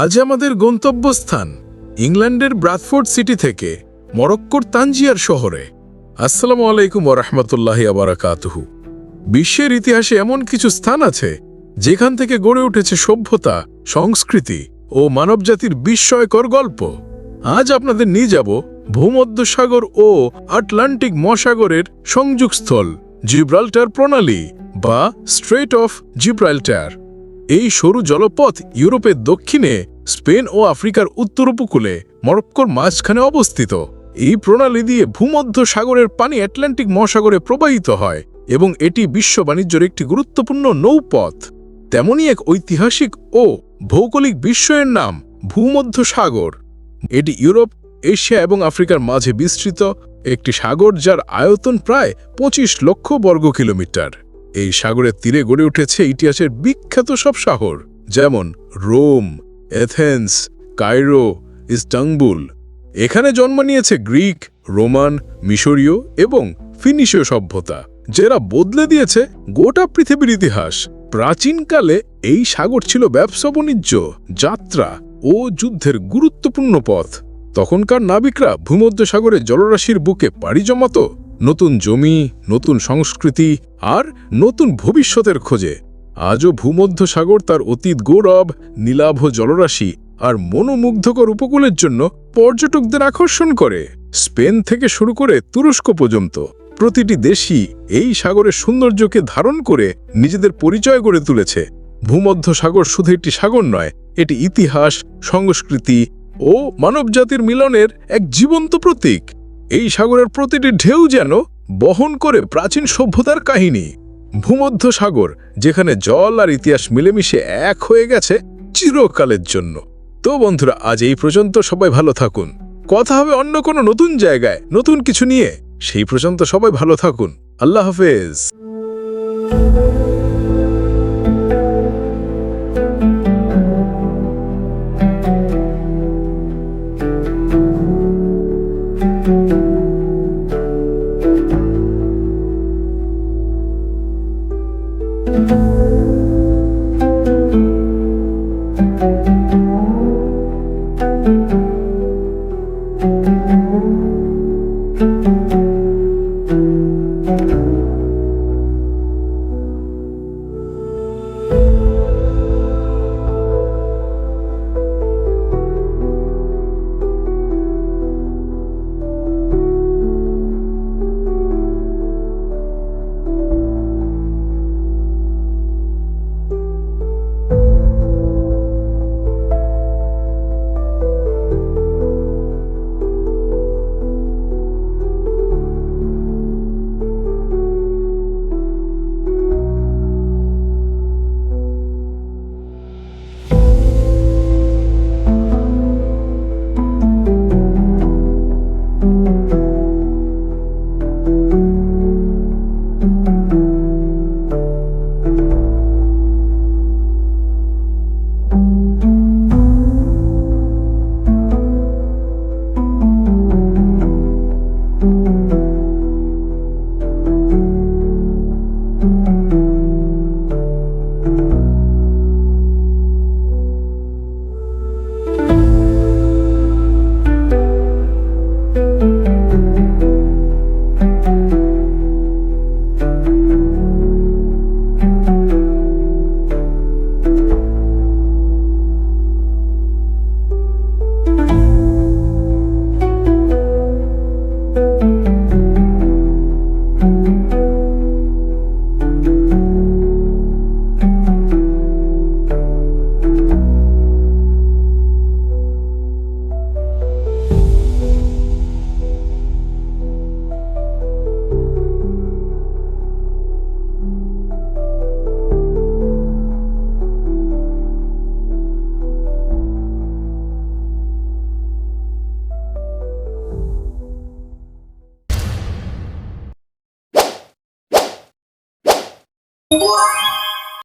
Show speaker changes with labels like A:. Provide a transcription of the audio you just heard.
A: আজ আমাদের গন্তব্যস্থান ইংল্যান্ডের ব্রাথফোর্ড সিটি থেকে মরক্কোর তানজিয়ার শহরে। আসসালামু আলাইকুম ওরহমতুল্লাহ আবরাকাতুহু। বিশ্বের ইতিহাসে এমন কিছু স্থান আছে যেখান থেকে গড়ে উঠেছে সভ্যতা, সংস্কৃতি ও মানবজাতির বিস্ময়কর গল্প। আজ আপনাদের নিয়ে যাব ভূমধ্যসাগর ও আটলান্টিক মহাসাগরের সংযোগস্থল জিব্রাল্টার প্রণালী বা স্ট্রেট অফ জিব্রাল্টার। এই সরু জলপথ ইউরোপের দক্ষিণে, স্পেন ও আফ্রিকার উত্তর উপকূলে মরক্কোর মাঝখানে অবস্থিত। এই প্রণালী দিয়ে ভূমধ্য সাগরের পানি আটলান্টিক মহাসাগরে প্রবাহিত হয় এবং এটি বিশ্ব বাণিজ্যের একটি গুরুত্বপূর্ণ নৌপথ। তেমনই এক ঐতিহাসিক ও ভৌগোলিক বিশ্বের নাম ভূমধ্য সাগর। এটি ইউরোপ, এশিয়া এবং আফ্রিকার মাঝে বিস্তৃত, একটি সাগর যার আয়তন প্রায় পঁচিশ লক্ষ বর্গ কিলোমিটার এই সাগরের তীরে গড়ে উঠেছে ইতিহাসের বিখ্যাত সব শহর, যেমন রোম, এথেন্স, কায়রো ইস্তাঙ্বুল এখানে জন্ম নিয়েছে গ্রিক, রোমান, মিশরীয় এবং ফিনিশীয় সভ্যতা, যারা বদলে দিয়েছে গোটা পৃথিবীর ইতিহাস। প্রাচীনকালে এই সাগর ছিল ব্যবসা বাণিজ্য, যাত্রা ও যুদ্ধের গুরুত্বপূর্ণ পথ। তখনকার নাবিকরা ভূমধ্য সাগরের জলরাশির বুকে পাড়ি জমাত নতুন জমি, নতুন সংস্কৃতি আর নতুন ভবিষ্যতের খোঁজে। আজও ভূমধ্য সাগর তার অতীত গৌরব, নীলাভ জলরাশি আর মনোমুগ্ধকর উপকূলের জন্য পর্যটকদের আকর্ষণ করে। স্পেন থেকে শুরু করে তুরস্ক পর্যন্ত প্রতিটি দেশই এই সাগরের সৌন্দর্যকে ধারণ করে নিজেদের পরিচয় গড়ে তুলেছে। ভূমধ্য সাগর শুধু একটি সাগর নয়, এটি ইতিহাস, সংস্কৃতি ও মানবজাতির মিলনের এক জীবন্ত প্রতীক। এই সাগরের প্রতিটি ঢেউ যেন বহন করে প্রাচীন সভ্যতার কাহিনী। ভূমধ্য সাগর, যেখানে জল আর ইতিহাস মিলেমিশে এক হয়ে গেছে চিরকালের জন্য। তো বন্ধুরা, আজ এই পর্যন্ত সবাই ভালো থাকুন। কথা হবে অন্য কোনো নতুন জায়গায়। নতুন কিছু নিয়ে। সেই পর্যন্ত সবাই ভালো থাকুন। আল্লাহ হাফেজ।
B: Wow.